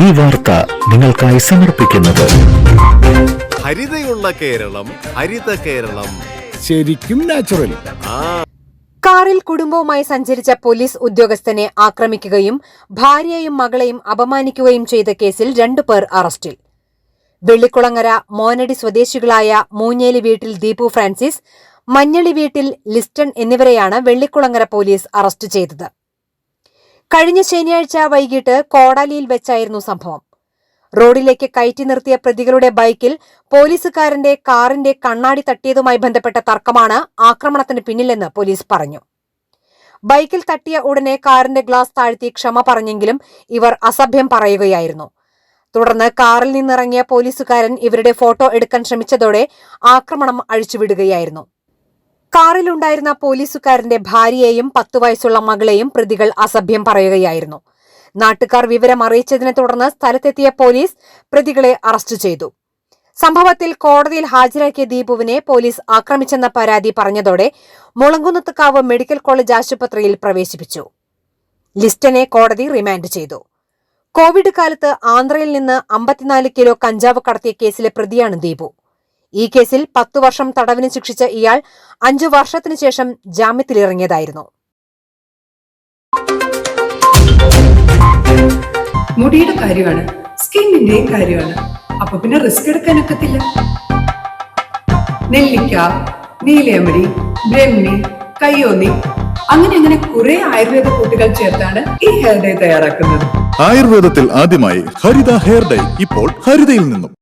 ഈ വാർത്ത നിങ്ങൾക്കായി സമർപ്പിക്കുന്നത്. ഹരിതയുള്ള കേരളം ഹരിത കേരളം. ശരിക്കും നാച്ചുറൽ കാറിൽ കുടുംബവുമായി സഞ്ചരിച്ച പോലീസ് ഉദ്യോഗസ്ഥനെ ആക്രമിക്കുകയും ഭാര്യയെയും മകളെയും അപമാനിക്കുകയും ചെയ്ത കേസിൽ രണ്ടു പേർ അറസ്റ്റിൽ. വെള്ളിക്കുളങ്ങര മോനടി സ്വദേശികളായ മൂഞ്ഞേലി വീട്ടിൽ ദീപു ഫ്രാൻസിസ് മഞ്ഞളി വീട്ടിൽ ലിസ്റ്റൺ എന്നിവരെയാണ് വെള്ളിക്കുളങ്ങര പോലീസ് അറസ്റ്റ് ചെയ്തത്. കഴിഞ്ഞ ശനിയാഴ്ച വൈകിട്ട് കോടാലിയിൽ വെച്ചായിരുന്നു സംഭവം. റോഡിലേക്ക് കയറ്റി നിർത്തിയ പ്രതികളുടെ ബൈക്കിൽ പോലീസുകാരന്റെ കാറിന്റെ കണ്ണാടി തട്ടിയതുമായി ബന്ധപ്പെട്ട തർക്കമാണ് ആക്രമണത്തിന് പിന്നിലെന്ന് പോലീസ് പറഞ്ഞു. ബൈക്കിൽ തട്ടിയ ഉടനെ കാറിന്റെ ഗ്ലാസ് താഴ്ത്തി ക്ഷമ പറഞ്ഞെങ്കിലും ഇവർ അസഭ്യം പറയുകയായിരുന്നു. തുടർന്ന് കാറിൽ നിന്നിറങ്ങിയ പോലീസുകാരൻ ഇവരുടെ ഫോട്ടോ എടുക്കാൻ ശ്രമിച്ചതോടെ ആക്രമണം അഴിച്ചുവിടുകയായിരുന്നു. കാറിലുണ്ടായിരുന്ന പോലീസുകാരന്റെ ഭാര്യയെയും പത്തു വയസ്സുള്ള മകളെയും പ്രതികൾ അസഭ്യം പറയുകയായിരുന്നു. നാട്ടുകാർ വിവരം അറിയിച്ചതിനെ തുടർന്ന് സ്ഥലത്തെത്തിയ പോലീസ് പ്രതികളെ അറസ്റ്റ് ചെയ്തു. സംഭവത്തിൽ കോടതിയിൽ ഹാജരാക്കിയ ദീപുവിനെ പോലീസ് ആക്രമിച്ചെന്ന പരാതി പറഞ്ഞതോടെ മുളങ്കുന്നത്തുകാവ് മെഡിക്കൽ കോളേജ് ആശുപത്രിയിൽ പ്രവേശിപ്പിച്ചു. ലിസ്റ്റനെ കോടതി റിമാൻഡ് ചെയ്തു. കോവിഡ് കാലത്ത് ആന്ധ്രയിൽ നിന്ന് അമ്പത്തിനാല് കിലോ കഞ്ചാവ് കടത്തിയ കേസിലെ പ്രതിയാണ് ദീപു. ഈ കേസിൽ പത്തു വർഷം തടവിന് ശിക്ഷിച്ച ഇയാൾ അഞ്ചു വർഷത്തിനു ശേഷം ജാമ്യത്തിലിറങ്ങിയതായിരുന്നു. മുടിയുടെ കാര്യമാണ് സ്കിന്നിന്റെയും കാര്യമാണ്. അപ്പൊ പിന്നെ റിസ്ക് എടുക്കാനൊക്കത്തില്ല നെല്ലിക്ക നീലയമരി ബ്രഹ്മി കയ്യോന്നി അങ്ങനെ അങ്ങനെ കുറെ ആയുർവേദ കൂട്ടുകൾ ചേർത്താണ് ഈ ഹെയർ ഡേ തയ്യാറാക്കുന്നത്. ആയുർവേദത്തിൽ ആദ്യമായി ഹരിത ഹെയർ ഡൈ ഇപ്പോൾ ഹരിതയിൽ നിന്നും.